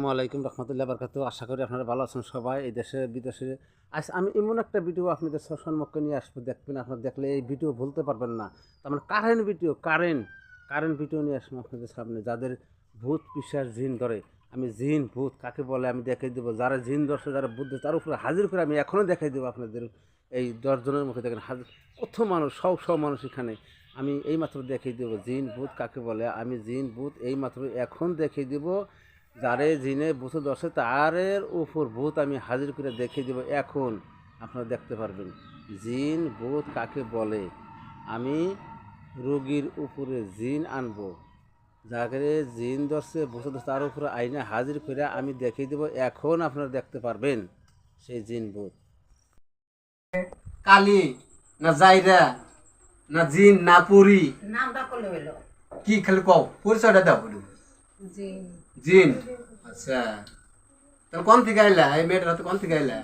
আসসালামু আলাইকুম রহমতুল্লাহ বরকাত। আশা করি আপনারা ভালো আছেন সবাই এই দেশে বিদেশে। আজ আমি এমন একটা ভিডিও আপনাদের সম্মুখে নিয়ে আসব। দেখবেন আপনারা দেখলে এই ভিডিও ভুলতে পারবেন না। তার মানে current video current current video নিয়ে আসব আপনাদের সামনে। যাদের ভূত পিসার জিন ধরে আমি জিন ভূত কাকে বলে আমি দেখাই দেবো। যারা জিন ধরছে যারা ধরছে, তার উপরে হাজির করে আমি এখনও দেখাই দেবো আপনাদের। এই দশজনের মুখে দেখেন হাজির কত মানুষ সব সব মানুষ এখানে। আমি এইমাত্র দেখিয়ে দেবো জিন ভূত কাকে বলে? আমি জিন ভূত এইমাত্র এখন দেখিয়ে দেবো। যারে জিনে ভূত দশে তারের উপর ভূত আমি হাজির করে দেখিয়ে দেবো। এখন আপনারা দেখতে পারবেন জিন ভূত কাকে বলে? আমি রোগীর উপরে জিন আনব। যাকে জিন দশে ভূত দশে তার উপরে আইনে হাজির করে আমি দেখিয়ে দেবো। এখন আপনারা দেখতে পারবেন সেই জিন ভূত। কালি না জাইরা না জিন না পুরি? নামটা করলে হইল। কি খালি কও? পরিচয়টা দাও বলু জি জিন? আচ্ছা। তাহলে কোন থেকে আইলা? এই মেয়েটার হাতে কোন থেকে আইলা?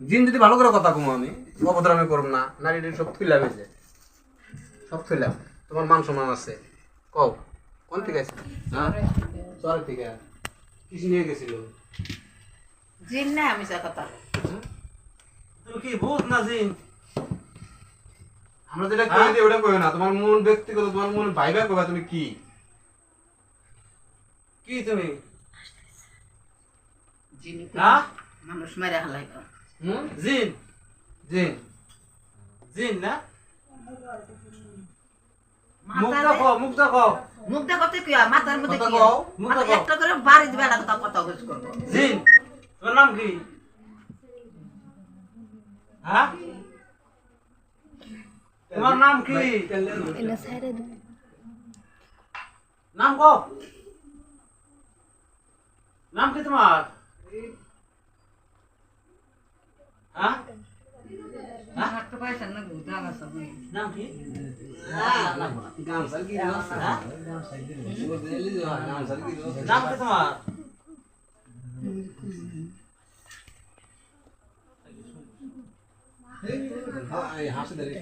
জিন যদি ভালো করে কথা কমো আমি অভদ্র আমি করব না। নারী সব থুইলাম যে সব থুইলাম তোমার মান সম্মান আছে। কও কোন থেকে আছে হ্যাঁ? চরে থেকে কিস নিয়ে গেছিল। জিন না আমি সে কথা তুমি কি ভূত না জিন? আমরা যেটা কই দিই ওটা কই না। তোমার মন ব্যক্তিগত তোমার মন ভাইবা কইবা তুমি কি? কি তুমি? জিন হ্যাঁ? মানুষ মেরে হালাইব হুম? জিন? জিন? জিন না? মুখ দেখো মুখ দেখো মুখ দেখো তো কি মাথার মধ্যে কি মুখ দেখো। একটা করে বাড়ি দিবে না তা কথা বুঝ করব। জিন? তোমার নাম কি? হ্যাঁ? তোমার নাম কি? নাম। কো নাম কি তোমার? হ্যাঁ? আছে হ্যাঁ হাসি ধরে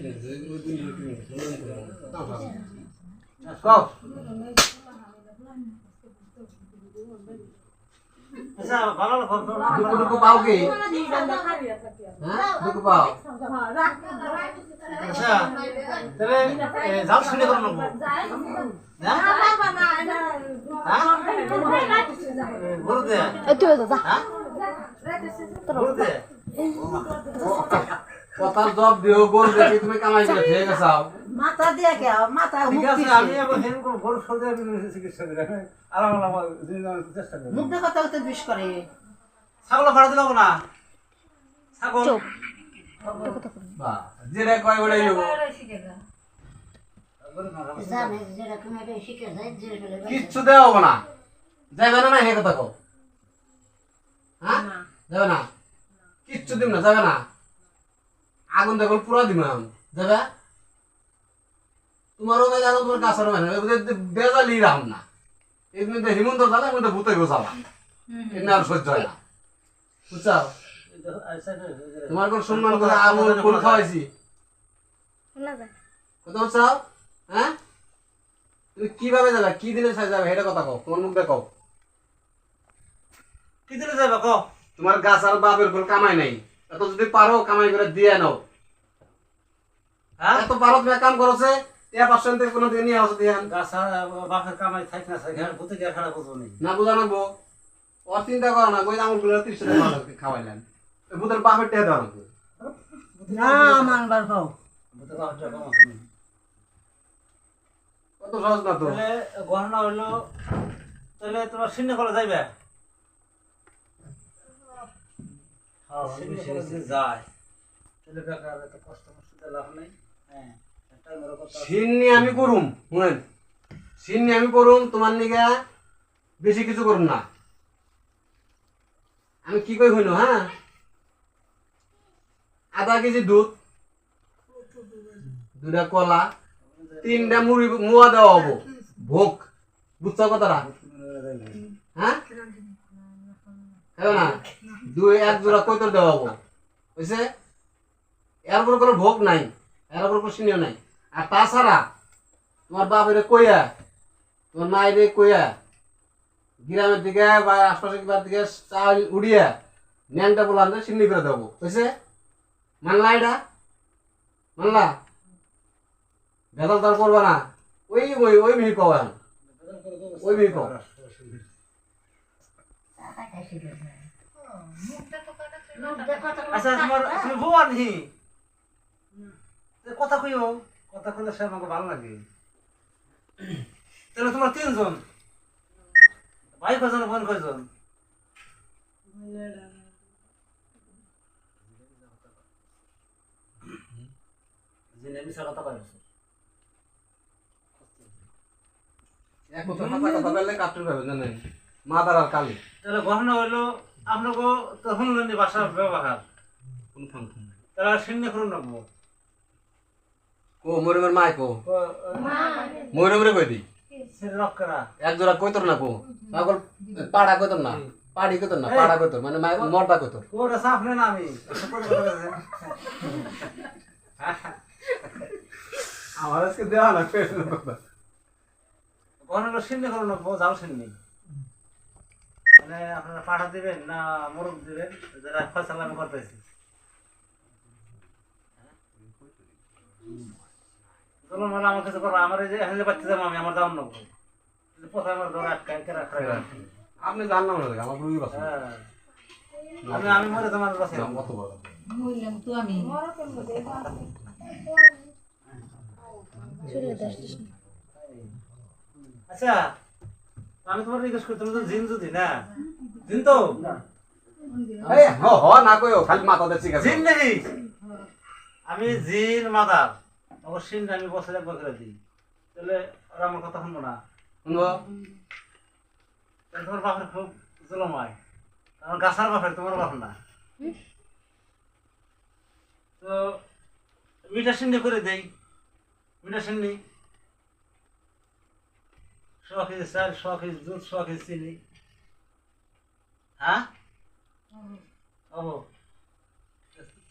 কও আচ্ছা দুকু পাও কি? হ্যাঁ? পাও? আচ্ছা তাহলে যাও শুনে করো নেব। হ্যাঁ? গরু দে হ্যাঁ? গরু দে কথার জব দিও গোল দেখি তুমি কামাই করে ঠিক আছে মাথা দিয়ে কে? মাথা ঠিক মুখ আছে আমি এখন হেন সর্দি চিকিৎসা করে আরাম আরাম চেষ্টা করব মুখ বিষ করে। ছাগল ভাড়া দিলাম না? ছাগল? বা যেটা কয় ওটাই হব কিচ্ছু দেওয়া হব না। যাবে না না হে কথা কও। হ্যাঁ? যাবে না? কিচ্ছু দিব না যাবে না? আগুন দেখো পুরো দিব না আমি। যাবে? তোমারও মেয়ে জানো তোমার কাছেরও মেয়ে বেজালি রাম না এই মধ্যে হিমন্ত জ্বালা মধ্যে ভূতে গোছালা এমনি আর সহ্য হয় না। বুঝছাও তোমার কোন সম্মান করে আমল ফুল খাওয়াইছি? কথা বুঝছাও হ্যাঁ? তুমি কীভাবে যাবে? কি দিনে সাই যাবে? এটা কথা কও তোমার মুখ দেখো কি দিলে যাবে কো তোমার গাছ আর বাপের কোন কামাই নাই। এত যদি পারো কামাই করে দিয়ে নাও। হ্যাঁ? এত পারো তুমি কাম করছে টিয়া পার্সেন্ট কোনো দিয়ে নিয়ে আসো দিয়ে গাছা বাপের কামাই থাক না থাকে ভূতে গিয়ে খেলা করব নি না বুঝা নাকবো ওর চিন্তা করো না কই আমলগুলো তিরিশ টাকা খাওয়াইলেন। ভূতের বাপের টিয়া দেওয়া না মানবার খাও ভূতে বাপের টাকা কম কত সহজ না তো? গহনা হইল তাহলে তোমার শূন্য করা যাইবে? যদি যায়। তাহলে বেকার এত কষ্ট মষ্ট লাভ নেই। হ্যাঁ। বড় আমি করুম, শুনেন? সিন্নি আমি করুম, তোমার নিগা বেশি কিছু করুম না। আমি কি কই হইল হ্যাঁ? আধা কেজি দুধ দুটা কলা, তিনটা মুড়ি মুয়া দেওয়া হব। ভোগ কথাটা? হ্যাঁ? না দুই এক জোড়া দেওয়া হব, বুঝছে? এর উপর কোনো ভোগ নাই, এর উপর কোনো সিনিও নাই। আর তাছাড়া তোমার বাপের কইয়া তোমার মায়ের কইয়া গ্রামের দিকে বা আশপাশের দিকে চাল উড়িয়ে ন্যাংটা বলান সিন্নি করে দেবো। বুঝছে মানলা এটা? মানলা? বেদল তার করবা না। ওই ওই ওই মিহি কওয়ান ওই মিহি কও। আচ্ছা তোমার তুমি বউ আনহি কথা কইও। কথা কইলে সে আমাকে ভালো লাগে। তাহলে তোমার তিনজন? ভাই কজন বোন কজন মাদার আর কালি। তাহলে গহনা হইল আপনাকে তো শুনলেন ভাষার ব্যবহার। তারা শূন্য করুন রাখব কো। মরিমের মাই কো মরিমরে কই দি? এক জোড়া কইতর না কো? পাগল পাড়া কইতর না পাড়ি কইতর না পাড়া কইতর মানে মরটা কইতর ওটা সাফ নেন আমি। আমার আজকে দেওয়া না গহনাগুলো শূন্য করুন রাখব যাও শূন্য মানে আপনারা পাঠা দিবেন না মোরগ দিবেন যারা ফসল আমি করতেছি। চলো আমার কাছে করো আমার এই যে যাব আমি আমার দাম নেব কিন্তু কোথায় আমার ঘরে আটকায় কে আপনি জানেন না আমার রুগী বাসা হ্যাঁ। আমি আমি মরে তোমার কাছে কত বড় বললাম তো আমি। আচ্ছা আমি তোমার জিজ্ঞেস করি তুমি তো জিন যদি না? জিন তো? এই হ হ না কইও খালি মাথা দেখছি গেছে জিন নাকি? আমি জিন মাদার। অবশ্যই আমি বছর একবার করে দিই। তাহলে ওরা আমার কথা শুনব না। শুনব? তোমার বাপের খুব জলমায় আমার গাছার বাপের তোমার বাপ না। তো মিঠা সিন্নি করে দেই। মিঠা সিন্নি শ কেজি চাল শ কেজি দুধ শ কেজি চিনি। হ্যাঁ? ও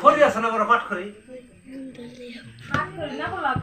খড়ি আছে না বড় পাট খড়ি গোলাপ